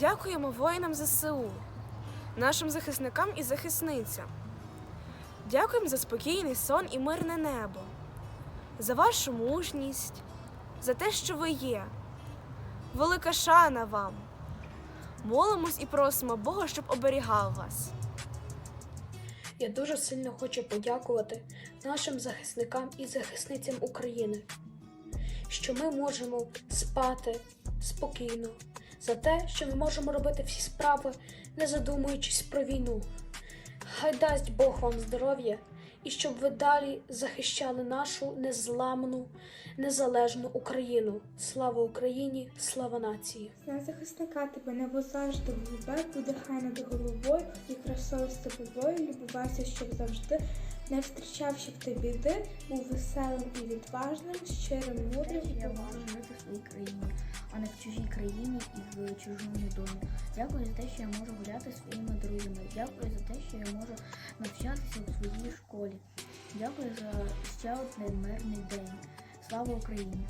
Дякуємо воїнам ЗСУ, нашим захисникам і захисницям. Дякуємо за спокійний сон і мирне небо, за вашу мужність, за те, що ви є. Велика шана вам. Молимось і просимо Бога, щоб оберігав вас. Я дуже сильно хочу подякувати нашим захисникам і захисницям України, що ми можемо спати спокійно, за те, що ми можемо робити всі справи, не задумуючись про війну. Хай дасть Бог вам здоров'я і щоб ви далі захищали нашу незламну, незалежну Україну. Слава Україні! Слава нації! На захисника тебе небо завжди голубе, буде хай над головою, і красою з тобою любувайся, щоб завжди, не встрічавши в тебе біди, був веселим і відважним, щирим, мудрим і поважним. А не в чужій країні і в чужому домі. Дякую за те, що я можу гуляти своїми друзями. Дякую за те, що я можу навчатися у своїй школі. Дякую за ще один мирний день. Слава Україні!